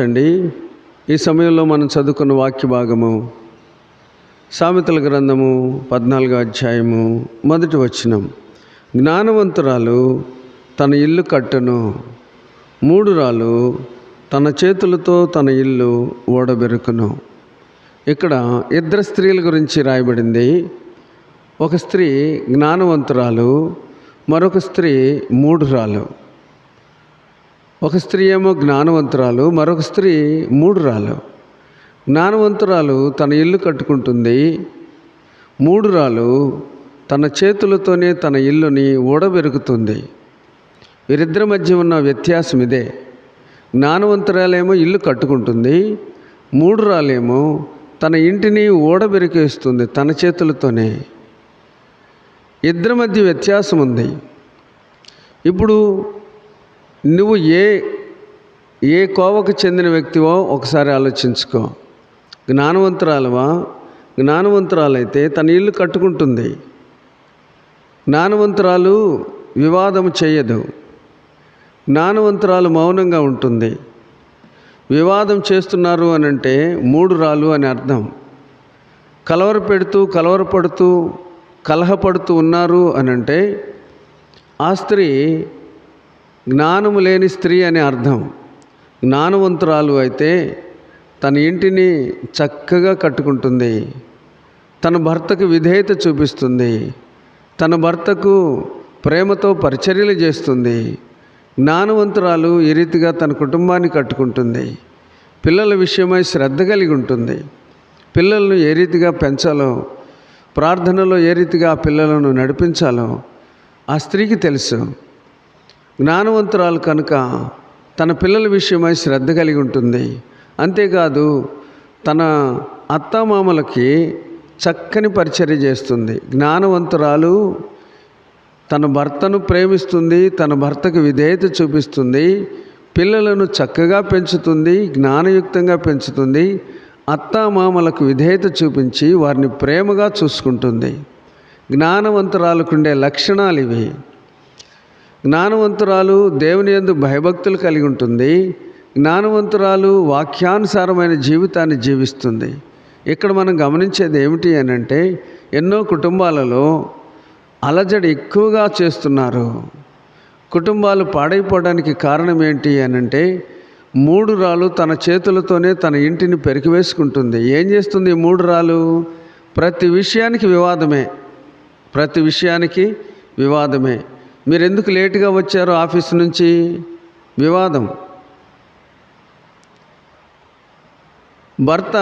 చండి. ఈ సమయంలో మనం చదువుకున్న వాక్య భాగము సామెతల గ్రంథము పద్నాలుగో అధ్యాయము మొదటి వచనం. జ్ఞానవంతురాలు తన ఇల్లు కట్టును మూడురాలు తన చేతులతో తన ఇల్లు ఓడబెరుకును. ఇక్కడ ఇద్దరు స్త్రీల గురించి రాయబడింది. ఒక స్త్రీ జ్ఞానవంతురాలు మరొక స్త్రీ మూడురాలు. ఒక స్త్రీ ఏమో జ్ఞానవంతురాలు మరొక స్త్రీ మూడురాలు. జ్ఞానవంతురాలు తన ఇల్లు కట్టుకుంటుంది మూడురాలు తన చేతులతోనే తన ఇల్లుని ఊడబెరుకుతుంది వీరిద్దరి మధ్య ఉన్న వ్యత్యాసం ఇదే. జ్ఞానవంతురాలేమో ఇల్లు కట్టుకుంటుంది మూడురాలేమో తన ఇంటిని ఊడబెరికేస్తుంది తన చేతులతోనే. ఇద్దరి మధ్య వ్యత్యాసం ఉంది. ఇప్పుడు నువ్వు ఏ ఏ కోవకు చెందిన వ్యక్తివో ఒకసారి ఆలోచించుకో. జ్ఞానవంతురాలవా? జ్ఞానవంతురాలైతే తన ఇల్లు కట్టుకుంటుంది. జ్ఞానవంతురాలు వివాదం చేయదు. జ్ఞానవంతురాలు మౌనంగా ఉంటుంది. వివాదం చేస్తున్నారు అని అంటే మూడు రాళ్ళు అని అర్థం. కలవర పెడుతూ కలవరపడుతూ కలహపడుతూ ఉన్నారు అని అంటే ఆ స్త్రీ జ్ఞానము లేని స్త్రీ అని అర్థం. జ్ఞానవంతురాలు అయితే తన ఇంటిని చక్కగా కట్టుకుంటుంది. తన భర్తకు విధేయత చూపిస్తుంది. తన భర్తకు ప్రేమతో పరిచర్యలు చేస్తుంది. జ్ఞానవంతురాలు ఈ రీతిగా తన కుటుంబాన్ని కట్టుకుంటుంది. పిల్లల విషయమై శ్రద్ధ కలిగి ఉంటుంది. పిల్లలను ఏ రీతిగా పెంచాలో ప్రార్థనలో ఏ రీతిగా ఆ పిల్లలను నడిపించాలో ఆ స్త్రీకి తెలుసు. జ్ఞానవంతురాలు కనుక తన పిల్లల విషయమై శ్రద్ధ కలిగి ఉంటుంది. అంతేకాదు తన అత్తమామలకి చక్కని పరిచర్య చేస్తుంది. జ్ఞానవంతురాలు తన భర్తను ప్రేమిస్తుంది తన భర్తకు విధేయత చూపిస్తుంది పిల్లలను చక్కగా పెంచుతుంది జ్ఞానయుక్తంగా పెంచుతుంది అత్తామామలకు విధేయత చూపించి వారిని ప్రేమగా చూసుకుంటుంది. జ్ఞానవంతురాలకుండే లక్షణాలు ఇవి జ్ఞానవంతురాలు దేవుని యందు భయభక్తులు కలిగి ఉంటుంది. జ్ఞానవంతురాలు వాక్యానుసారమైన జీవితాన్ని జీవిస్తుంది. ఇక్కడ మనం గమనించేది ఏమిటి అని అంటే ఎన్నో కుటుంబాలలో అలజడి ఎక్కువగా చేస్తున్నారు. కుటుంబాలు పాడైపోవడానికి కారణం ఏంటి అని అంటే మూడు రాళ్ళు తన చేతులతోనే తన ఇంటిని పెరికివేసుకుంటుంది. ఏం చేస్తుంది మూడు రాళ్ళు? ప్రతి విషయానికి వివాదమే. ప్రతి విషయానికి వివాదమే. మీరు ఎందుకు లేటుగా వచ్చారు ఆఫీస్ నుంచి? వివాదం. భర్త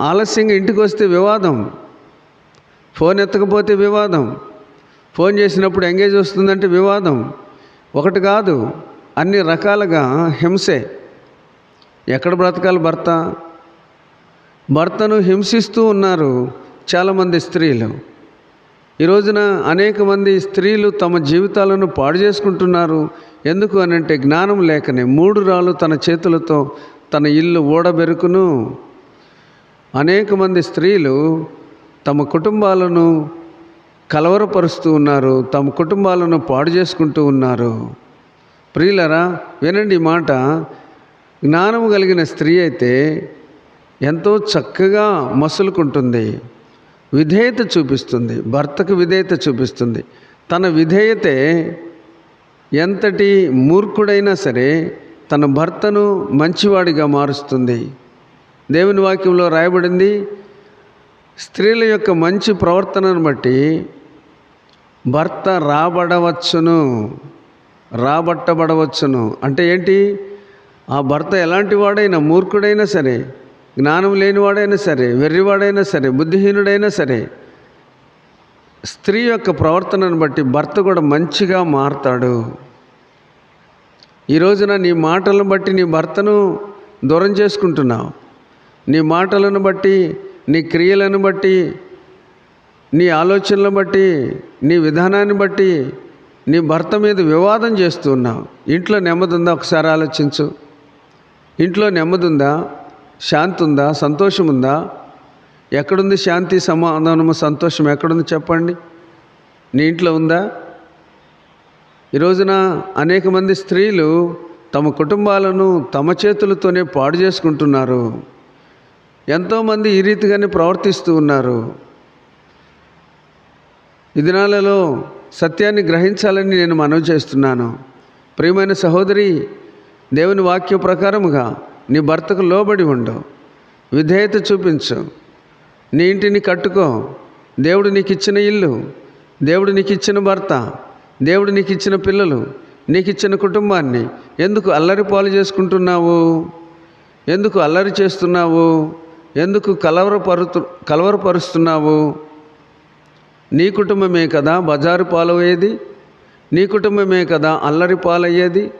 ఆలస్యంగా ఇంటికి వస్తే వివాదం. ఫోన్ ఎత్తకపోతే వివాదం. ఫోన్ చేసినప్పుడు ఎంగేజ్ వస్తుందంటే వివాదం. ఒకటి కాదు అన్ని రకాలుగా హింసే. ఎక్కడ బ్రతకాలి భర్త? భర్తను హింసిస్తూ ఉన్నారు చాలామంది స్త్రీలు. ఈ రోజున అనేక మంది స్త్రీలు తమ జీవితాలను పాడు చేసుకుంటున్నారు. ఎందుకు అని అంటే జ్ఞానం లేకనే మూడు రాళ్ళు తన చేతులతో తన ఇల్లు ఓడబెరుకును. అనేక మంది స్త్రీలు తమ కుటుంబాలను కలవరపరుస్తూ ఉన్నారు. తమ కుటుంబాలను పాడు చేసుకుంటూ ఉన్నారు. ప్రియులరా వినండి మాట. జ్ఞానము కలిగిన స్త్రీ అయితే ఎంతో చక్కగా మసులుకుంటుంది. విధేయత చూపిస్తుంది భర్తకు విధేయత చూపిస్తుంది. తన విధేయతే ఎంతటి మూర్ఖుడైనా సరే తన భర్తను మంచివాడిగా మారుస్తుంది. దేవుని వాక్యంలో రాయబడింది స్త్రీల యొక్క మంచి ప్రవర్తనను బట్టి భర్త రాబడవచ్చును రాబట్టబడవచ్చును. అంటే ఏంటి? ఆ భర్త ఎలాంటి వాడైనా మూర్ఖుడైనా సరే జ్ఞానం లేనివాడైనా సరే వెర్రివాడైనా సరే బుద్ధిహీనుడైనా సరే స్త్రీ యొక్క ప్రవర్తనను బట్టి భర్త కూడా మంచిగా మారుతాడు. ఈ రోజున నీ మాటలను బట్టి నీ భర్తను దూరం చేసుకుంటున్నావు. నీ మాటలను బట్టి నీ క్రియలను బట్టి నీ ఆలోచనలను బట్టి నీ విధానాన్ని బట్టి నీ భర్త మీద వివాదం చేస్తున్నావు ఇంట్లో నెమ్మది ఉందా ఒకసారి ఆలోచించు. ఇంట్లో నెమ్మది ఉందా శాంతి ఉందా సంతోషం ఉందా ఎక్కడుంది శాంతి సమాధానము సంతోషం? ఎక్కడుంది చెప్పండి. నీ ఇంట్లో ఉందా? ఈ రోజున అనేక మంది స్త్రీలు తమ కుటుంబాలను తమ చేతులతోనే పాడు చేసుకుంటున్నారు. ఎంతోమంది ఈ రీతిగానే ప్రవర్తిస్తూ ఉన్నారు. ఈ దినాలలో సత్యాన్ని గ్రహించాలని నేను మనవి చేస్తున్నాను. ప్రియమైన సహోదరి దేవుని వాక్య ప్రకారముగా నీ భర్తకు లోబడి ఉండు. విధేయత చూపించు. నీ ఇంటిని కట్టుకో. దేవుడు నీకు ఇచ్చిన ఇల్లు. దేవుడు నీకు ఇచ్చిన భర్త. దేవుడు నీకు ఇచ్చిన పిల్లలు. నీకు ఇచ్చిన కుటుంబాన్ని. ఎందుకు అల్లరి పాలు చేసుకుంటున్నావు? ఎందుకు అల్లరి చేస్తున్నావు? ఎందుకు కలవరపరుతు కలవరపరుస్తున్నావు? నీ కుటుంబమే కదా బజారు పాలయ్యేది. నీ కుటుంబమే కదా అల్లరి పాలయ్యేది.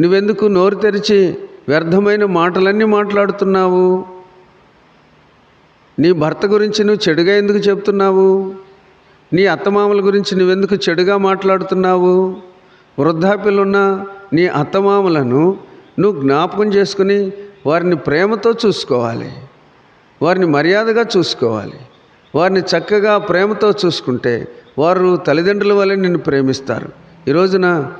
నువ్వెందుకు నోరు తెరిచి వ్యర్థమైన మాటలన్నీ మాట్లాడుతున్నావు. నీ భర్త గురించి నువ్వు చెడుగా ఎందుకు చెప్తున్నావు? నీ అత్తమామల గురించి నువ్వెందుకు చెడుగా మాట్లాడుతున్నావు? వృద్ధాప్యులున్న నీ అత్తమామలను నువ్వు జ్ఞాపకం చేసుకుని వారిని ప్రేమతో చూసుకోవాలి. వారిని మర్యాదగా చూసుకోవాలి. వారిని చక్కగా ప్రేమతో చూసుకుంటే వారు తల్లిదండ్రుల వల్ల నిన్ను ప్రేమిస్తారు. ఈ రోజున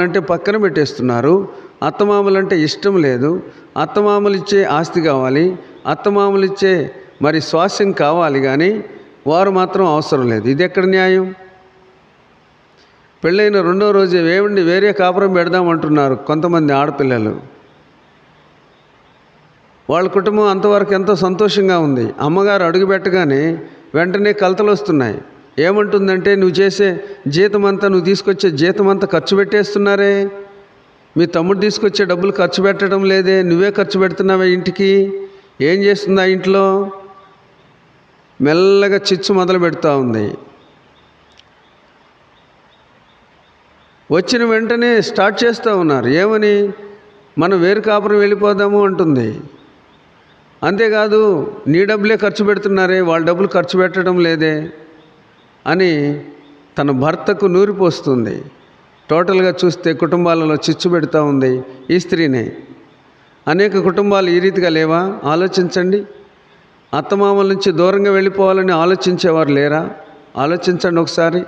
అంటే పక్కన పెట్టేస్తున్నారు. అత్తమామలు అంటే ఇష్టం లేదు. అత్తమామలు ఇచ్చే ఆస్తి కావాలి. అత్తమామలు ఇచ్చే మరి స్వాస్యం కావాలి కానీ వారు మాత్రం అవసరం లేదు. ఇది ఎక్కడ న్యాయం? పెళ్ళైన రెండో రోజే ఏమండి వేరే కాపురం పెడదామంటున్నారు కొంతమంది ఆడపిల్లలు. వాళ్ళ కుటుంబం అంతవరకు ఎంతో సంతోషంగా ఉంది. అమ్మగారు అడుగుపెట్టగానే వెంటనే కలతలు వస్తున్నాయి. ఏమంటుందంటే నువ్వు చేసే జీతం అంతా నువ్వు తీసుకొచ్చే జీతం అంతా ఖర్చు పెట్టేస్తున్నారే. మీ తమ్ముడు తీసుకొచ్చే డబ్బులు ఖర్చు పెట్టడం లేదే నువ్వే ఖర్చు పెడుతున్నావే ఇంటికి? ఏం చేస్తుంది ఆ ఇంట్లో? మెల్లగా చిచ్చు మొదలు పెడుతూ ఉంది. వచ్చిన వెంటనే స్టార్ట్ చేస్తూ ఉన్నారు. ఏమని? మనం వేరు కాపురం వెళ్ళిపోదాము అంటుంది. అంతేకాదు నీ డబ్బులే ఖర్చు పెడుతున్నారే వాళ్ళ డబ్బులు ఖర్చు పెట్టడం లేదే అని తన భర్తకు నూరిపోస్తుంది. టోటల్గా చూస్తే కుటుంబాలలో చిచ్చు పెడుతూ ఉంది ఈ స్త్రీనే. అనేక కుటుంబాలు ఈ రీతిగా లేవా? ఆలోచించండి. అత్తమామల నుంచి దూరంగా వెళ్ళిపోవాలని ఆలోచించేవారు లేరా? ఆలోచించండి ఒకసారి.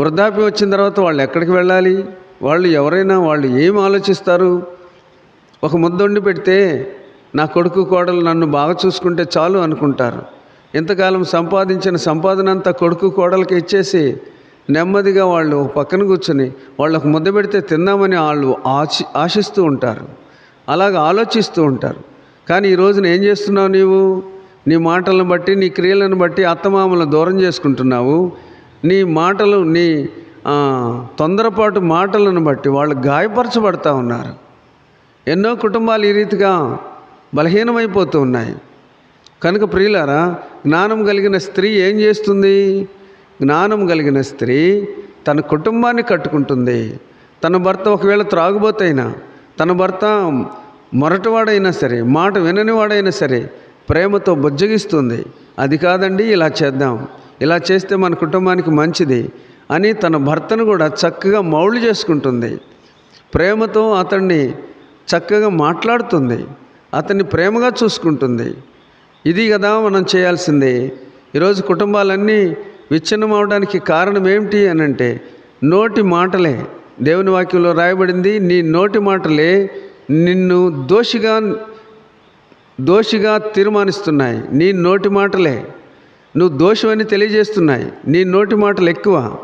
వృద్ధాప్యం వచ్చిన తర్వాత వాళ్ళు ఎక్కడికి వెళ్ళాలి? వాళ్ళు ఎవరైనా వాళ్ళు ఏం ఆలోచిస్తారు? ఒక ముద్దొండి పెడితే నా కొడుకు కోడలు నన్ను బాగా చూసుకుంటే చాలు అనుకుంటారు. ఇంతకాలం సంపాదించిన సంపాదన అంతా కొడుకు కోడలకి ఇచ్చేసి నెమ్మదిగా వాళ్ళు ఒక పక్కన కూర్చొని వాళ్ళకు ముద్ద పెడితే తిందామని వాళ్ళు ఆశి ఆశిస్తూ ఉంటారు. అలాగ ఆలోచిస్తూ ఉంటారు. కానీ ఈ రోజున ఏం చేస్తున్నావు నీవు? నీ మాటలను బట్టి నీ క్రియలను బట్టి అత్తమామలను దూరం చేసుకుంటున్నావు. నీ మాటలు నీ తొందరపాటు మాటలను బట్టి వాళ్ళు గాయపరచబడతా ఉన్నారు. ఎన్నో కుటుంబాలు ఈ రీతిగా బలహీనమైపోతూ ఉన్నాయి. కనుక ప్రియులారా జ్ఞానం కలిగిన స్త్రీ ఏం చేస్తుంది? జ్ఞానం కలిగిన స్త్రీ తన కుటుంబాన్ని కట్టుకుంటుంది. తన భర్త ఒకవేళ త్రాగుబోతైనా తన భర్త మొరటివాడైనా సరే మాట విననివాడైనా సరే ప్రేమతో బుజ్జగిస్తుంది. అది కాదండి ఇలా చేద్దాం. ఇలా చేస్తే మన కుటుంబానికి మంచిది అని తన భర్తను కూడా చక్కగా మౌళ్ళు చేసుకుంటుంది. ప్రేమతో అతన్ని చక్కగా మాట్లాడుతుంది. అతన్ని ప్రేమగా చూసుకుంటుంది. ఇది కదా మనం చేయాల్సింది. ఈరోజు కుటుంబాలన్నీ విచ్ఛిన్నం అవడానికి కారణం ఏమిటి అని అంటే నోటి మాటలే. దేవుని వాక్యంలో రాయబడింది నీ నోటి మాటలే నిన్ను దోషిగా దోషిగా తీర్మానిస్తున్నాయి. నీ నోటి మాటలే నువ్వు దోషమని తెలియజేస్తున్నాయి. నీ నోటి మాటలు ఎక్కువ.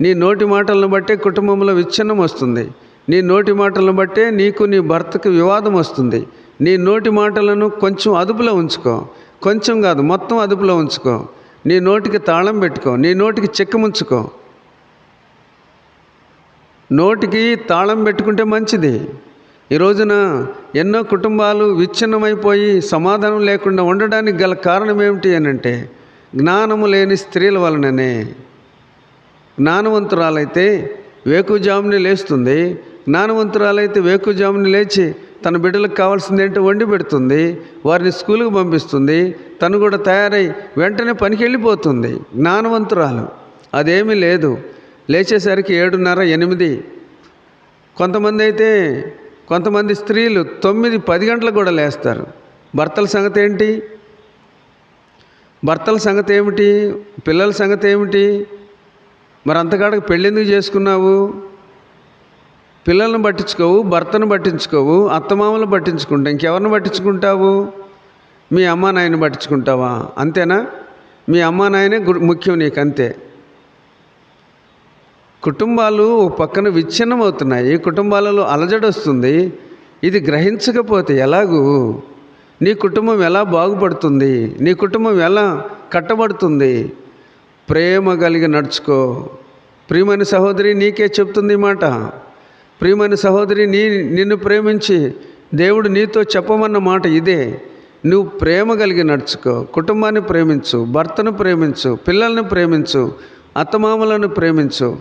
నీ నోటి మాటలను బట్టే కుటుంబంలో విచ్ఛిన్నం వస్తుంది. నీ నోటి మాటలను బట్టే నీకు నీ భర్తకు వివాదం వస్తుంది. నీ నోటి మాటలను కొంచెం అదుపులో ఉంచుకో. కొంచెం కాదు మొత్తం అదుపులో ఉంచుకో. నీ నోటికి తాళం పెట్టుకో నీ నోటికి చెక్కముంచుకో నోటికి తాళం పెట్టుకుంటే మంచిది. ఈ రోజున ఎన్నో కుటుంబాలు విచ్ఛిన్నమైపోయి సమాధానం లేకుండా ఉండడానికి గల కారణం ఏమిటి అని అంటే జ్ఞానము లేని స్త్రీల వలననే. జ్ఞానవంతురాలైతే వేకుజాముని లేస్తుంది. జ్ఞానవంతురాలైతే వేకుజాముని లేచి తన బిడ్డలకు కావాల్సింది ఏంటో? వండి పెడుతుంది వారిని స్కూల్కి పంపిస్తుంది తను కూడా తయారై వెంటనే పనికి వెళ్ళిపోతుంది జ్ఞానవంతురాలు. అదేమీ లేదు. లేచేసరికి ఏడున్నర ఎనిమిది. కొంతమంది అయితే కొంతమంది స్త్రీలు తొమ్మిది పది గంటలకు కూడా లేస్తారు. భర్తల సంగతి ఏంటి? భర్తల సంగతి ఏమిటి? పిల్లల సంగతి ఏమిటి? మరి అంతకాడకు పెళ్ళెందుకు చేసుకున్నావు? పిల్లల్ని పట్టించుకోవు భర్తను పట్టించుకోవు అత్తమామలు పట్టించుకుంటా ఇంకెవరిని పట్టించుకుంటావు? మీ అమ్మా నాయన పట్టించుకుంటావా? అంతేనా? మీ అమ్మా నాయనే గు- ముఖ్యం నీకు అంతే కుటుంబాలు ఒక పక్కన విచ్ఛిన్నం అవుతున్నాయి కుటుంబాలలో అలజడి వస్తుంది ఇది గ్రహించకపోతే ఎలాగూ? నీ కుటుంబం ఎలా బాగుపడుతుంది? నీ కుటుంబం ఎలా కట్టబడుతుంది? ప్రేమ కలిగి నడుచుకో. ప్రియమైన సహోదరి నీకే చెప్తుంది మాట. ప్రియమైన సహోదరి నీ నిన్ను ప్రేమించి దేవుడు నీతో చెప్పమన్న మాట ఇదే. నువ్వు ప్రేమ కలిగి నడుచుకో కుటుంబాన్ని ప్రేమించు భర్తను ప్రేమించు పిల్లల్ని ప్రేమించు అత్తమామలను ప్రేమించు.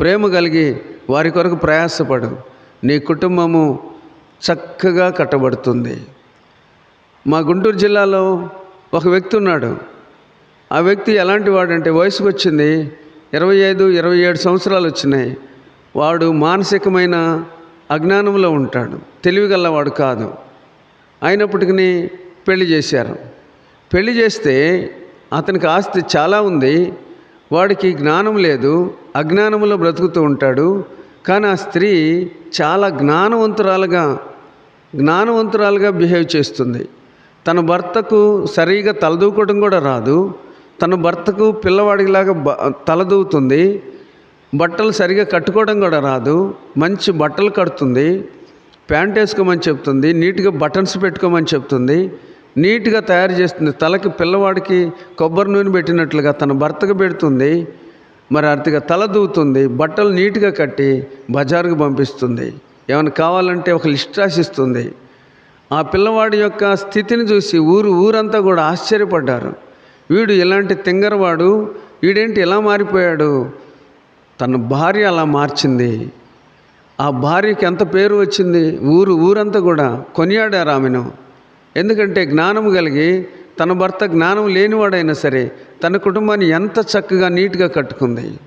ప్రేమ కలిగి వారి కొరకు ప్రయాసపడు. నీ కుటుంబము చక్కగా కట్టబడుతుంది. మా గుంటూరు జిల్లాలో ఒక వ్యక్తి ఉన్నాడు. ఆ వ్యక్తి ఎలాంటి వాడంటే వయసుకు వచ్చింది ఇరవై ఐదు ఇరవై ఏడు సంవత్సరాలు వచ్చినాయి వాడు మానసికమైన అజ్ఞానంలో ఉంటాడు. తెలివిగలవాడు కాదు. అయినప్పటికీ పెళ్ళి చేశారు. పెళ్ళి చేస్తే అతనికి ఆస్తి చాలా ఉంది. వాడికి జ్ఞానం లేదు. అజ్ఞానంలో బ్రతుకుతూ ఉంటాడు. కానీ ఆ స్త్రీ చాలా జ్ఞానవంతురాలుగా జ్ఞానవంతురాలుగా బిహేవ్ చేస్తుంది. తన భర్తకు సరిగా తలదూకోవడం కూడా రాదు. తన భర్తకు పిల్లవాడిలాగా బ తలదూవుతుంది బట్టలు సరిగా కట్టుకోవడం కూడా రాదు. మంచి బట్టలు కడుతుంది. ప్యాంట్ వేసుకోమని చెప్తుంది. నీట్గా బటన్స్ పెట్టుకోమని చెప్తుంది. నీట్గా తయారు చేస్తుంది. తలకి పిల్లవాడికి కొబ్బరి నూనె పెట్టినట్లుగా తన భర్తకు పెడుతుంది. మరి అర్థగా తల దూవుతుంది బట్టలు నీట్గా కట్టి బజారుకు పంపిస్తుంది. ఏమైనా కావాలంటే ఒక లిస్ట్ రాసిస్తుంది. ఆ పిల్లవాడి యొక్క స్థితిని చూసి ఊరు ఊరంతా కూడా ఆశ్చర్యపడ్డారు. వీడు ఇలాంటి తింగరవాడు. వీడేంటి ఎలా మారిపోయాడు? తన భార్య అలా మార్చింది. ఆ భార్యకి ఎంత పేరు వచ్చింది? ఊరు ఊరంతా కూడా కొనియాడారు ఆమెను. ఎందుకంటే జ్ఞానం కలిగి తన భర్త జ్ఞానం లేనివాడైనా సరే తన కుటుంబాన్ని ఎంత చక్కగా నీట్గా కట్టుకుంది.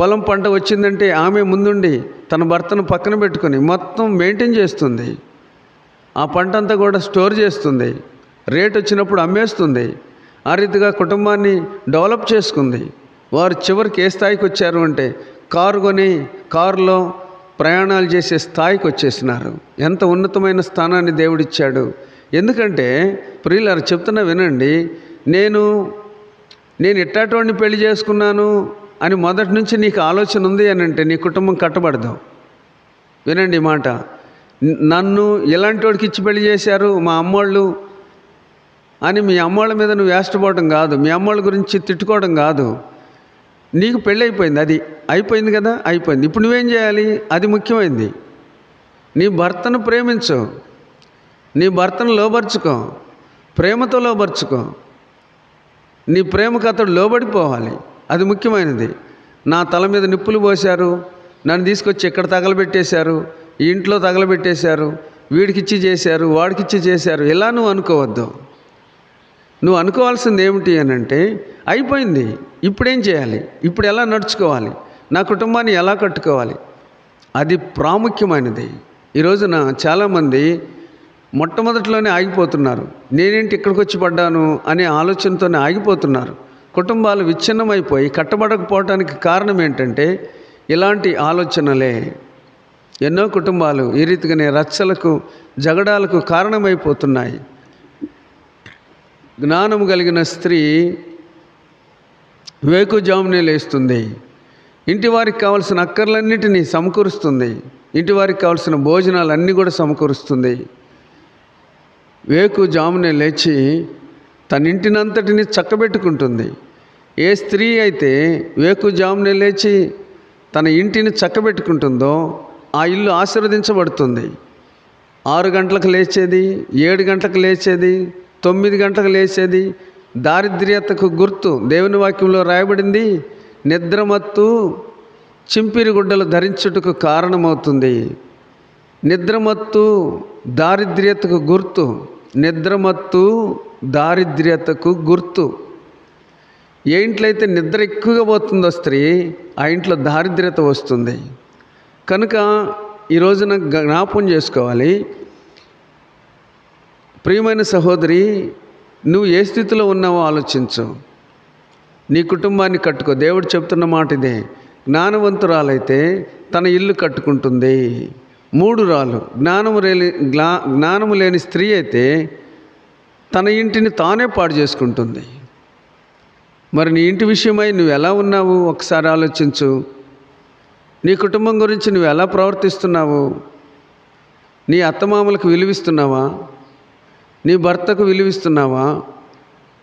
పొలం పంట వచ్చిందంటే ఆమె ముందుండి తన భర్తను పక్కన పెట్టుకొని మొత్తం మెయింటైన్ చేస్తుంది. ఆ పంట అంతా కూడా స్టోర్ చేస్తుంది. రేట్ వచ్చినప్పుడు అమ్మేస్తుంది. ఆ రీతిగా కుటుంబాన్ని డెవలప్ చేసుకుంది. వారు చివరికి ఏ స్థాయికి వచ్చారు అంటే కారు కొని కారులో ప్రయాణాలు చేసే స్థాయికి వచ్చేసినారు. ఎంత ఉన్నతమైన స్థానాన్ని దేవుడిచ్చాడు. ఎందుకంటే ప్రియులారు చెప్తున్నా వినండి. నేను నేను ఇట్టాటోడిని పెళ్ళి చేసుకున్నాను అని మొదటి నుంచి నీకు ఆలోచన ఉంది అని అంటే నీ కుటుంబం కట్టబడదు. వినండి మాట. నన్ను ఇలాంటి వాడికి ఇచ్చి పెళ్ళి చేశారు మా అమ్మోళ్ళు అని మీ అమ్మోళ్ళ మీద నువ్వు వేష్టపోవడం కాదు. మీ అమ్మోళ్ళ గురించి తిట్టుకోవడం కాదు. నీకు పెళ్ళి అయిపోయింది అది అయిపోయింది కదా అయిపోయింది. ఇప్పుడు నువ్వేం చేయాలి? అది ముఖ్యమైంది. నీ భర్తను ప్రేమించు. నీ భర్తను లోబర్చుకో. ప్రేమతో లోబర్చుకో. నీ ప్రేమకు అతడు లోబడిపోవాలి. అది ముఖ్యమైనది. నా తల మీద నిప్పులు పోశారు. నన్ను తీసుకొచ్చి ఇక్కడ తగలబెట్టేశారు? ఈ ఇంట్లో తగలబెట్టేశారు. వీడికిచ్చి చేశారు వాడికిచ్చి చేశారు. ఇలా నువ్వు అనుకోవద్దు. నువ్వు అనుకోవాల్సింది ఏమిటి అని అంటే అయిపోయింది. ఇప్పుడేం చేయాలి? ఇప్పుడు ఎలా నడుచుకోవాలి? నా కుటుంబాన్ని ఎలా కట్టుకోవాలి? అది ప్రాముఖ్యమైనది. ఈ రోజున చాలామంది మొట్టమొదటిలోనే ఆగిపోతున్నారు. నేనేంటి ఇక్కడికి వచ్చి పడ్డాను అనే ఆలోచనతోనే ఆగిపోతున్నారు. కుటుంబాలు విచ్ఛిన్నమైపోయి కట్టబడకపోవటానికి కారణం ఏంటంటే ఇలాంటి ఆలోచనలే. ఎన్నో కుటుంబాలు ఈ రీతిగానే రచ్చలకు జగడాలకు కారణమైపోతున్నాయి. జ్ఞానం కలిగిన స్త్రీ వేకుజామునే లేస్తుంది. ఇంటి వారికి కావాల్సిన అక్కర్లన్నిటినీ సమకూరుస్తుంది. ఇంటి వారికి కావాల్సిన భోజనాలన్నీ కూడా సమకూరుస్తుంది. వేకు జామునే లేచి తన ఇంటినంతటిని చక్కబెట్టుకుంటుంది. ఏ స్త్రీ అయితే వేకు జామునే లేచి తన ఇంటిని చక్కబెట్టుకుంటుందో ఆ ఇల్లు ఆశీర్వదించబడుతుంది. ఆరు గంటలకు లేచేది ఏడు గంటలకు లేచేది తొమ్మిది గంటలకు లేచేది దారిద్ర్యతకు గుర్తు దేవుని వాక్యంలో రాయబడింది నిద్రమత్తు చింపిరి గుడ్డలు ధరించుటకు కారణమవుతుంది. నిద్రమత్తు దారిద్ర్యతకు గుర్తు నిద్రమత్తు దారిద్ర్యతకు గుర్తు. ఏ ఇంట్లో అయితే నిద్ర ఎక్కువగా పోతుందో స్త్రీ ఆ ఇంట్లో దారిద్ర్యత వస్తుంది. కనుక ఈ రోజున జ్ఞాపం చేసుకోవాలి. ప్రియమైన సహోదరి నువ్వు ఏ స్థితిలో ఉన్నావో ఆలోచించు. నీ కుటుంబాన్ని కట్టుకో. దేవుడు చెప్తున్న మాట ఇదే. జ్ఞానవంతురాలైతే తన ఇల్లు కట్టుకుంటుంది. మూడు రాళ్ళు. జ్ఞానము లేని జ్ఞానము లేని స్త్రీ అయితే తన ఇంటిని తానే పాడు చేసుకుంటుంది. మరి నీ ఇంటి విషయమై నువ్వు ఎలా ఉన్నావు? ఒకసారి ఆలోచించు. నీ కుటుంబం గురించి నువ్వు ఎలా ప్రవర్తిస్తున్నావు? నీ అత్తమామలకు విలువిస్తున్నావా? నీ భర్తకు విలువిస్తున్నావా?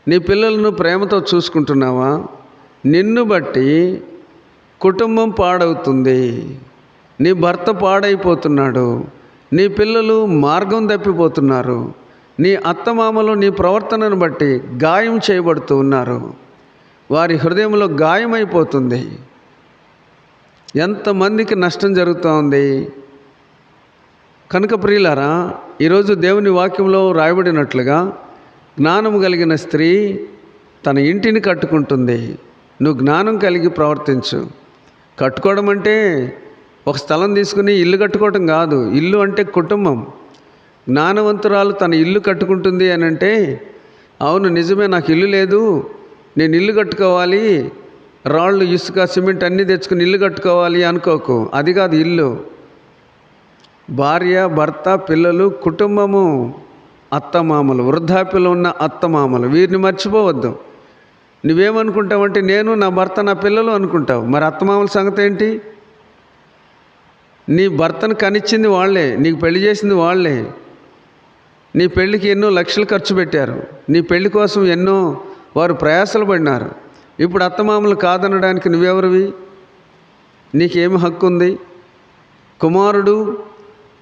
నీ పిల్లలను ప్రేమతో చూసుకుంటున్నావా? నిన్ను బట్టి కుటుంబం పాడవుతుంది. నీ భర్త పాడైపోతున్నాడు. నీ పిల్లలు మార్గం తప్పిపోతున్నారు. నీ అత్తమామలు నీ ప్రవర్తనను బట్టి గాయం చేయబడుతూ ఉన్నారు. వారి హృదయంలో గాయమైపోతుంది. ఎంతమందికి నష్టం జరుగుతూ ఉంది కనుక ప్రియులారా ఈరోజు దేవుని వాక్యంలో రాయబడినట్లుగా జ్ఞానం కలిగిన స్త్రీ తన ఇంటిని కట్టుకుంటుంది. నువ్వు జ్ఞానం కలిగి ప్రవర్తించు. కట్టుకోవడం అంటే ఒక స్థలం తీసుకుని ఇల్లు కట్టుకోవటం కాదు. ఇల్లు అంటే కుటుంబం. జ్ఞానవంతురాలు తన ఇల్లు కట్టుకుంటుంది అని అంటే అవును నిజమే నాకు ఇల్లు లేదు. నేను ఇల్లు కట్టుకోవాలి. రాళ్ళు ఇసుక సిమెంట్ అన్నీ తెచ్చుకుని ఇల్లు కట్టుకోవాలి అనుకోకు. అది కాదు ఇల్లు. భార్య భర్త పిల్లలు కుటుంబము అత్తమామలు వృద్ధాప్యలో ఉన్న అత్తమామలు. వీరిని మర్చిపోవద్దు. నువ్వేమనుకుంటావంటే నేను నా భర్త నా పిల్లలు అనుకుంటావు. మరి అత్తమామల సంగతి ఏంటి? నీ భర్తను కనిచ్చింది వాళ్ళే నీకు పెళ్ళి చేసింది వాళ్ళే. నీ పెళ్ళికి ఎన్నో లక్షలు ఖర్చు పెట్టారు. నీ పెళ్ళి కోసం ఎన్నో వారు ప్రయాసలు పడినారు. ఇప్పుడు అత్తమామలు కాదనడానికి నువ్వెవరివి? నీకేమి హక్కు ఉంది కుమారుడు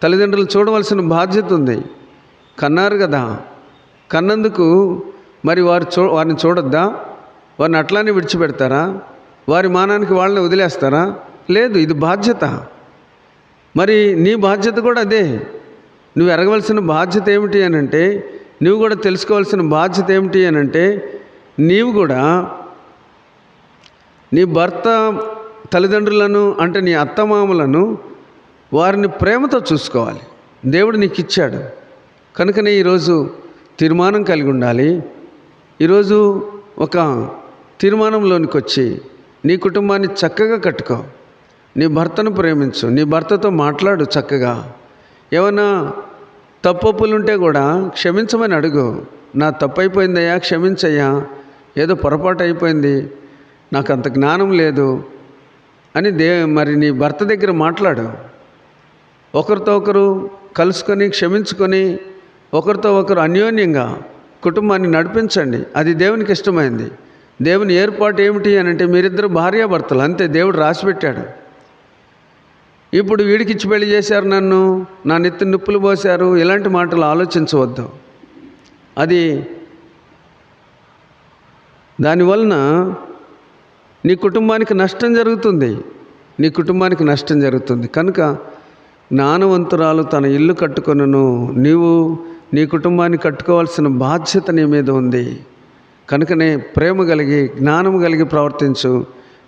తల్లిదండ్రులు చూడవలసిన బాధ్యత ఉంది. కన్నారు కదా. కన్నందుకు మరి వారు చూ వారిని చూడొద్దా? వారిని అట్లానే విడిచిపెడతారా? వారి మానానికి వాళ్ళని వదిలేస్తారా? లేదు ఇది బాధ్యత. మరి నీ బాధ్యత కూడా అదే. నువ్వు ఎరగవలసిన బాధ్యత ఏమిటి అని అంటే నువ్వు కూడా తెలుసుకోవాల్సిన బాధ్యత ఏమిటి అని అంటే నీవు కూడా నీ భర్త తల్లిదండ్రులను అంటే నీ అత్తమామలను వారిని ప్రేమతో చూసుకోవాలి. దేవుడు నీకు ఇచ్చాడు కనుకనే ఈరోజు తీర్మానం కలిగి ఉండాలి. ఈరోజు ఒక తీర్మానంలోనికి వచ్చి నీ కుటుంబాన్ని చక్కగా కట్టుకో. నీ భర్తను ప్రేమించు. నీ భర్తతో మాట్లాడు చక్కగా. ఏమన్నా తప్పప్పులుంటే కూడా క్షమించమని అడుగు. నా తప్పు అయిపోయిందయ్యా క్షమించయ్యా. ఏదో పొరపాటు అయిపోయింది నాకు అంత జ్ఞానం లేదు అని దే మరి నీ భర్త దగ్గర మాట్లాడు. ఒకరితో ఒకరు కలుసుకొని క్షమించుకొని ఒకరితో ఒకరు అన్యోన్యంగా కుటుంబాన్ని నడిపించండి. అది దేవునికి ఇష్టమైంది. దేవుని ఏర్పాటు ఏమిటి అని అంటే మీరిద్దరు భార్యాభర్తలు అంతే దేవుడు రాసిపెట్టాడు. ఇప్పుడు వీడికి ఇచ్చి పెళ్ళి చేశారు నన్ను నా నెత్తి నిప్పులు పోశారు ఇలాంటి మాటలు ఆలోచించవద్దు. అది దానివలన నీ కుటుంబానికి నష్టం జరుగుతుంది. నీ కుటుంబానికి నష్టం జరుగుతుంది. కనుక జ్ఞానవంతురాలు తన ఇల్లు కట్టుకొనును. నీవు నీ కుటుంబాన్ని కట్టుకోవాల్సిన బాధ్యత నీ మీద ఉంది. కనుకనే ప్రేమ కలిగి జ్ఞానం కలిగి ప్రవర్తించు.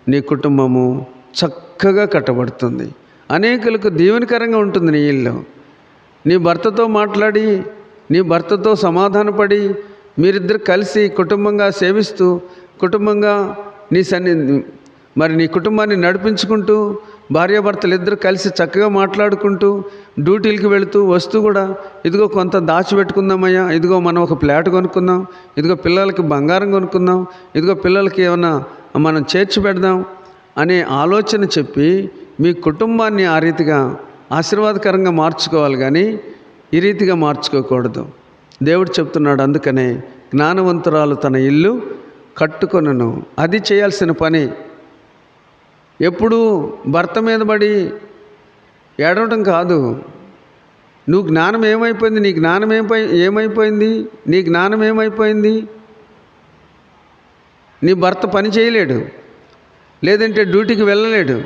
నీ కుటుంబము చక్కగా కట్టబడుతుంది. అనేకులకు దీవెనకరంగా ఉంటుంది నీ ఇల్లు. నీ భర్తతో మాట్లాడి నీ భర్తతో సమాధానపడి మీరిద్దరు కలిసి కుటుంబంగా సేవిస్తూ కుటుంబంగా నీ సన్ని మరి నీ కుటుంబాన్ని నడిపించుకుంటూ భార్యాభర్తలు ఇద్దరు కలిసి చక్కగా మాట్లాడుకుంటూ డ్యూటీలకి వెళుతూ వస్తూ కూడా ఇదిగో కొంత దాచిపెట్టుకుందామయ్యా ఇదిగో మనం ఒక ప్లాట్ కొనుక్కుందాం ఇదిగో పిల్లలకి బంగారం కొనుక్కుందాం ఇదిగో పిల్లలకి ఏమైనా మనం చేర్చి పెడదాం అనే ఆలోచన చెప్పి మీ కుటుంబాన్ని ఆ రీతిగా ఆశీర్వాదకరంగా మార్చుకోవాలి కానీ ఈ రీతిగా మార్చుకోకూడదు. దేవుడు చెప్తున్నాడు అందుకనే జ్ఞానవంతురాలు తన ఇల్లు కట్టుకొనను. అది చేయాల్సిన పని ఎప్పుడూ భర్త మీద పడి ఏడవటం కాదు. నువ్వు జ్ఞానం ఏమైపోయింది? నీ జ్ఞానం ఏమై ఏమైపోయింది? నీ జ్ఞానం ఏమైపోయింది? నీ భర్త పని చేయలేడు. లేదంటే డ్యూటీకి వెళ్ళలేడు.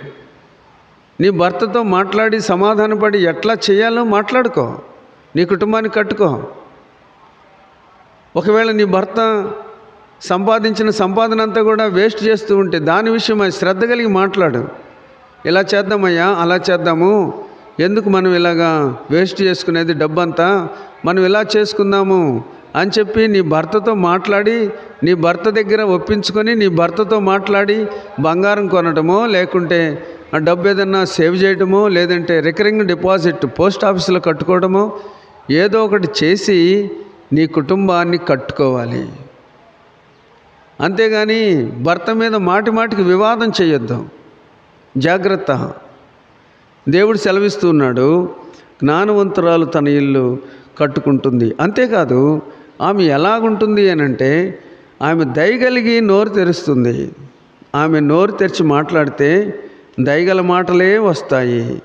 నీ భర్తతో మాట్లాడి సమాధానపడి ఎట్లా చేయాలో మాట్లాడుకో. నీ కుటుంబాన్ని కట్టుకో. ఒకవేళ నీ భర్త సంపాదించిన సంపాదన అంతా కూడా వేస్ట్ చేస్తూ ఉంటే దాని విషయమై శ్రద్ధ కలిగి మాట్లాడు ఇలా చేద్దామయ్యా అలా చేద్దాము. ఎందుకు మనం ఇలాగా వేస్ట్ చేసుకునేది డబ్బంతా? మనం ఇలా చేసుకుందాము అని చెప్పి నీ భర్తతో మాట్లాడి నీ భర్త దగ్గర ఒప్పించుకొని నీ భర్తతో మాట్లాడి బంగారం కొనటమో లేకుంటే ఆ డబ్బు ఏదన్నా సేవ్ చేయటమో లేదంటే రికరింగ్ డిపాజిట్ పోస్ట్ ఆఫీసులో కట్టుకోవడమో ఏదో ఒకటి చేసి నీ కుటుంబాన్ని కట్టుకోవాలి. అంతేగాని భర్త మీద మాటి మాటికి వివాదం చేయొద్దు. జాగ్రత్త. దేవుడు సెలవిస్తున్నాడు జ్ఞానవంతురాలు తన ఇల్లు కట్టుకుంటుంది. అంతేకాదు ఆమె ఎలాగుంటుంది అని అంటే ఆమె దయగలిగి నోరు తెరుస్తుంది. ఆమె నోరు తెరిచి మాట్లాడితే దయగల మాటలే వస్తాయి.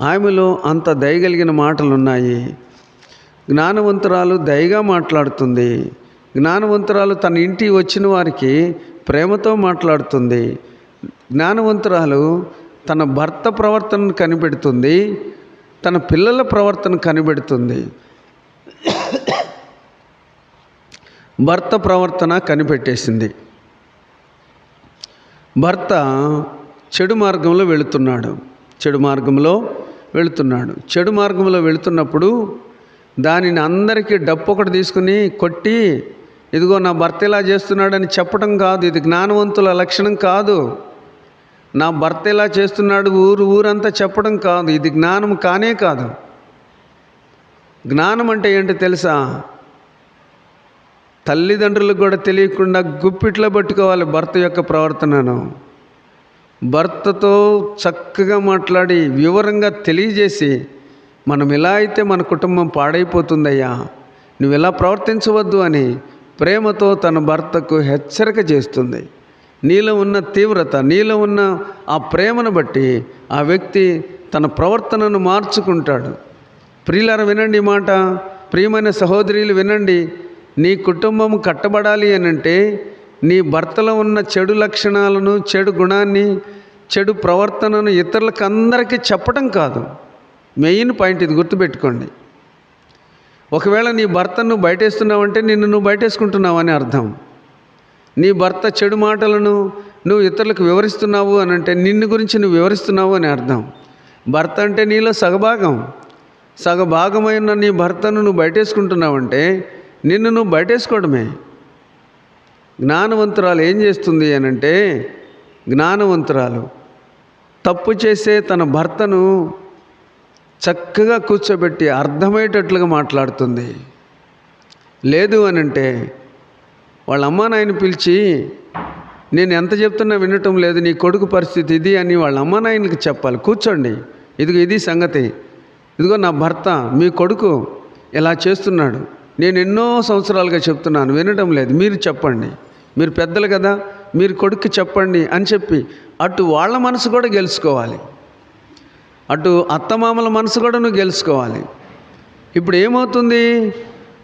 ఆమెలో అంత దయగలిగిన మాటలు ఉన్నాయి జ్ఞానవంతురాలు దయగా మాట్లాడుతుంది. జ్ఞానవంతురాలు తన ఇంటి వచ్చిన వారికి ప్రేమతో మాట్లాడుతుంది. జ్ఞానవంతురాలు తన భర్త ప్రవర్తనను కనిపెడుతుంది. తన పిల్లల ప్రవర్తన కనిపెడుతుంది. భర్త ప్రవర్తన కనిపెట్టేసింది. భర్త చెడు మార్గంలో వెళుతున్నాడు. చెడు మార్గంలో వెళుతున్నాడు. చెడు మార్గంలో వెళుతున్నప్పుడు దానిని అందరికీ డప్పు ఒకటి తీసుకుని కొట్టి ఇదిగో నా భర్త ఇలా చేస్తున్నాడని చెప్పడం కాదు ఇది జ్ఞానవంతుల లక్షణం కాదు. నా భర్త ఇలా చేస్తున్నాడు ఊరు ఊరంతా చెప్పడం కాదు ఇది జ్ఞానం కానే కాదు. జ్ఞానం అంటే ఏంటి తెలుసా? తల్లిదండ్రులకు కూడా తెలియకుండా గుప్పిట్లో పట్టుకోవాలి భర్త యొక్క ప్రవర్తనను. భర్తతో చక్కగా మాట్లాడి వివరంగా తెలియజేసి మనం ఇలా అయితే మన కుటుంబం పాడైపోతుందయ్యా నువ్వు ఇలా ప్రవర్తించవద్దు అని ప్రేమతో తన భర్తకు హెచ్చరిక చేస్తుంది. నీలో ఉన్న తీవ్రత నీలో ఉన్న ఆ ప్రేమను బట్టి ఆ వ్యక్తి తన ప్రవర్తనను మార్చుకుంటాడు. ప్రియులార వినండి మాట. ప్రియమైన సహోదరులు వినండి. నీ కుటుంబం కట్టబడాలి అని అంటే నీ భర్తలో ఉన్న చెడు లక్షణాలను చెడు గుణాన్ని చెడు ప్రవర్తనను ఇతరులకు అందరికీ చెప్పడం కాదు. మెయిన్ పాయింట్ ఇది గుర్తుపెట్టుకోండి. ఒకవేళ నీ భర్తను నువ్వు బయటేస్తున్నావంటే నిన్ను నువ్వు బయటేసుకుంటున్నావు అని అర్థం. నీ భర్త చెడు మాటలను నువ్వు ఇతరులకు వివరిస్తున్నావు అని అంటే నిన్ను గురించి నువ్వు వివరిస్తున్నావు అని అర్థం. భర్త అంటే నీలో సగభాగం. సగభాగమైన నీ భర్తను నువ్వు బయటేసుకుంటున్నావంటే నిన్ను నువ్వు బయటేసుకోవడమే. జ్ఞానవంతురాలు ఏం చేస్తుంది అని అంటే జ్ఞానవంతురాలు తప్పు చేసే తన భర్తను చక్కగా కూర్చోబెట్టి అర్థమయ్యేటట్లుగా మాట్లాడుతుంది. లేదు అని అంటే వాళ్ళ అమ్మ నాయన పిలిచి నేను ఎంత చెప్తున్నా వినటం లేదు నీ కొడుకు పరిస్థితి ఇది అని వాళ్ళ అమ్మ నాయనకి చెప్పాలి. కూర్చోండి. ఇదిగో ఇది సంగతి. ఇదిగో నా భర్త మీ కొడుకు ఇలా చేస్తున్నాడు. నేను ఎన్నో సంవత్సరాలుగా చెప్తున్నాను వినడం లేదు. మీరు చెప్పండి. మీరు పెద్దలు కదా మీరు కొడుకు చెప్పండి అని చెప్పి అటు వాళ్ళ మనసు కూడా గెలుచుకోవాలి. అటు అత్తమామల మనసు కూడా నువ్వు గెలుచుకోవాలి. ఇప్పుడు ఏమవుతుంది?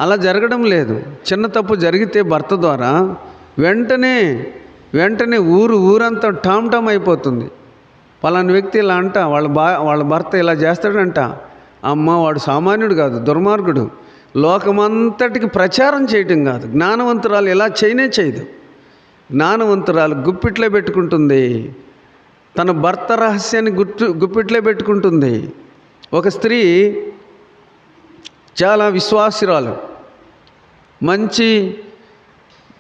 అలా జరగడం లేదు. చిన్న తప్పు జరిగితే భర్త ద్వారా వెంటనే వెంటనే ఊరు ఊరంతా టామ్ టామ్ అయిపోతుంది. పలాని వ్యక్తి ఇలా అంట వాళ్ళ బా వాళ్ళ భర్త ఇలా చేస్తాడంట. అమ్మ వాడు సామాన్యుడు కాదు దుర్మార్గుడు. లోకమంతటికి ప్రచారం చేయటం కాదు. జ్ఞానవంతురాలు ఇలా చేయనే చేయదు. జ్ఞానవంతురాలు గుప్పిట్లో పెట్టుకుంటుంది. తన భర్త రహస్యాన్ని గుట్టు గుప్పిట్లో పెట్టుకుంటుంది. ఒక స్త్రీ చాలా విశ్వాసురాలు. మంచి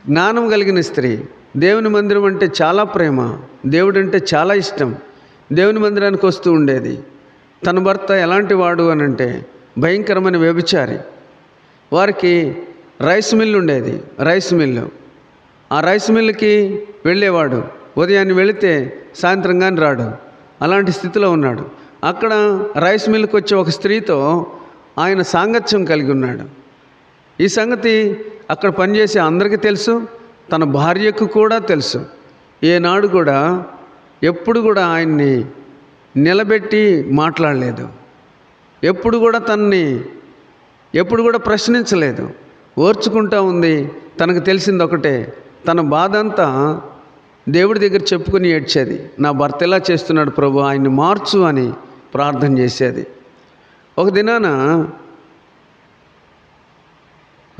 జ్ఞానం కలిగిన స్త్రీ. దేవుని మందిరం అంటే చాలా ప్రేమ. దేవుడు అంటే చాలా ఇష్టం. దేవుని మందిరానికి వస్తూ ఉండేది. తన భర్త ఎలాంటి వాడు అని అంటే భయంకరమైన వ్యభిచారి. వారికి రైస్ మిల్ ఉండేది. రైస్ మిల్లు ఆ రైస్ మిల్లుకి వెళ్ళేవాడు. ఉదయాన్నే వెళితే సాయంత్రం కానీ రాడు. అలాంటి స్థితిలో ఉన్నాడు. అక్కడ రైస్ మిల్కి వచ్చే ఒక స్త్రీతో ఆయన సాంగత్యం కలిగి ఉన్నాడు. ఈ సంగతి అక్కడ పనిచేసే అందరికీ తెలుసు తన భార్యకు కూడా తెలుసు. ఏనాడు కూడా ఎప్పుడు కూడా ఆయన్ని నిలబెట్టి మాట్లాడలేదు. ఎప్పుడు కూడా తనని ఎప్పుడు కూడా ప్రశ్నించలేదు. ఓర్చుకుంటా ఉంది తనకు తెలిసింది ఒకటే తన బాధ అంతా దేవుడి దగ్గర చెప్పుకుని ఏడ్చేది నా భర్త ఎలా చేస్తున్నాడు ప్రభు ఆయన్ని మార్చు అని ప్రార్థన చేసేది. ఒక దినాన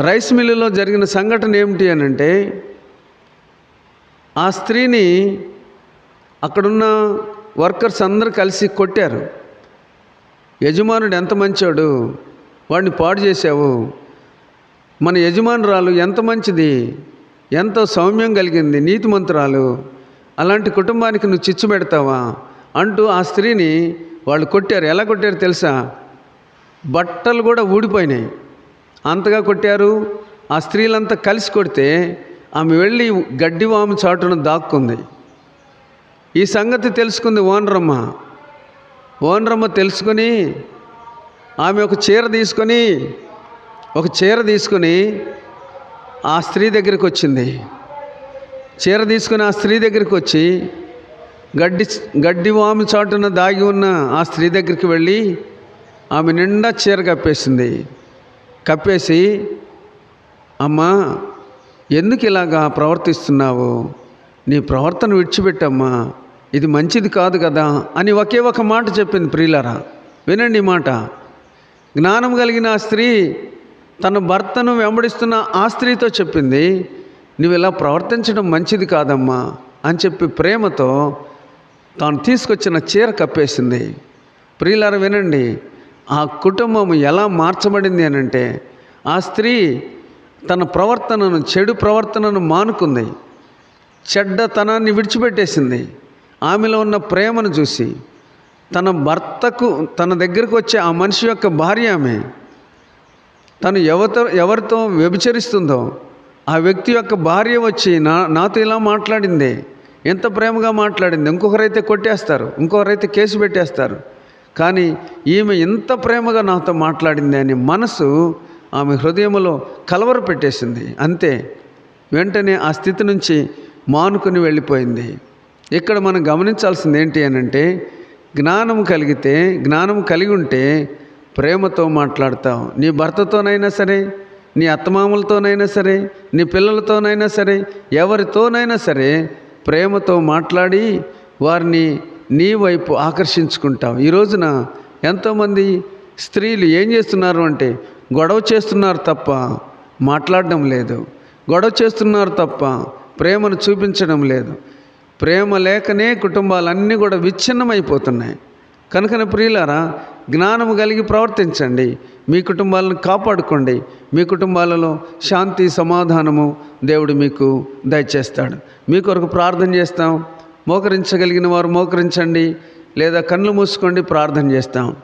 రైస్ మిల్లులో జరిగిన సంఘటన ఏమిటి అని అంటే ఆ స్త్రీని అక్కడున్న వర్కర్స్ అందరూ కలిసి కొట్టారు. యజమానుడు ఎంత మంచోడు వాడిని పాడు చేసావు మన యజమానురాలు ఎంత మంచిది ఎంతో సౌమ్యం కలిగింది నీతిమంతురాలు. అలాంటి కుటుంబానికి నువ్వు చిచ్చు పెడతావా? అంటూ ఆ స్త్రీని వాళ్ళు కొట్టారు. ఎలా కొట్టారు తెలుసా? బట్టలు కూడా ఊడిపోయినాయి. అంతగా కొట్టారు. ఆ స్త్రీలంతా కలిసి కొడితే ఆమె వెళ్ళి గడ్డివాము చాటును దాక్కుంది. ఈ సంగతి తెలుసుకుంది ఓనరమ్మ. ఓనరమ్మ తెలుసుకొని ఆమె ఒక చీర తీసుకొని ఒక చీర తీసుకొని ఆ స్త్రీ దగ్గరికి వచ్చింది. చీర తీసుకుని ఆ స్త్రీ దగ్గరికి వచ్చి గడ్డి గడ్డి వాము చాటున దాగి ఉన్న ఆ స్త్రీ దగ్గరికి వెళ్ళి ఆమె నిండా చీర కప్పేసింది. కప్పేసి అమ్మా ఎందుకు ఇలాగా ప్రవర్తిస్తున్నావు? నీ ప్రవర్తన విడిచిపెట్టమ్మా. ఇది మంచిది కాదు కదా అని ఒకే ఒక మాట చెప్పింది ప్రియులరా. వినండి మాట. జ్ఞానం కలిగిన ఆ స్త్రీ తన భర్తను వెంబడిస్తున్న ఆ స్త్రీతో చెప్పింది నువ్వు ఇలా ప్రవర్తించడం మంచిది కాదమ్మా అని చెప్పి ప్రేమతో తాను తీసుకొచ్చిన చీర కప్పేసింది. ప్రియులారా వినండి ఆ కుటుంబం ఎలా మార్చబడింది అని అంటే ఆ స్త్రీ తన ప్రవర్తనను చెడు ప్రవర్తనను మానుకుంది. చెడ్డతనాన్ని విడిచిపెట్టేసింది. ఆమెలో ఉన్న ప్రేమను చూసి తన భర్తకు తన దగ్గరకు వచ్చే ఆ మనిషి యొక్క భార్య ఆమె. తను ఎవరితో ఎవరితో వ్యభిచరిస్తుందో ఆ వ్యక్తి యొక్క భార్య వచ్చి నా నాతో ఇలా మాట్లాడింది ఎంత ప్రేమగా మాట్లాడింది ఇంకొకరైతే కొట్టేస్తారు ఇంకొకరైతే కేసు పెట్టేస్తారు. కానీ ఈమె ఎంత ప్రేమగా నాతో మాట్లాడింది అని మనసు ఆమె హృదయంలో కలవర పెట్టేసింది. అంతే వెంటనే ఆ స్థితి నుంచి మానుకుని వెళ్ళిపోయింది. ఇక్కడ మనం గమనించాల్సింది ఏంటి అని అంటే జ్ఞానం కలిగితే జ్ఞానం కలిగి ఉంటే ప్రేమతో మాట్లాడతావు. నీ భర్తతోనైనా సరే నీ అత్తమామలతోనైనా సరే నీ పిల్లలతోనైనా సరే ఎవరితోనైనా సరే ప్రేమతో మాట్లాడి వారిని నీ వైపు ఆకర్షించుకుంటావు. ఈ రోజున ఎంతోమంది స్త్రీలు ఏం చేస్తున్నారు అంటే గొడవ చేస్తున్నారు తప్ప మాట్లాడడం లేదు. గొడవ చేస్తున్నారు తప్ప ప్రేమను చూపించడం లేదు. ప్రేమ లేకనే కుటుంబాలన్నీ కూడా విచ్ఛిన్నమైపోతున్నాయి. కనుకన ప్రియులారా జ్ఞానము కలిగి ప్రవర్తించండి. మీ కుటుంబాలను కాపాడుకోండి. మీ కుటుంబాలలో శాంతి సమాధానము దేవుడు మీకు దయచేస్తాడు. మీ కొరకు ప్రార్థన చేస్తాం. మోకరించగలిగిన వారు మోకరించండి. లేదా కళ్ళు మూసుకోండి ప్రార్థన చేస్తాం.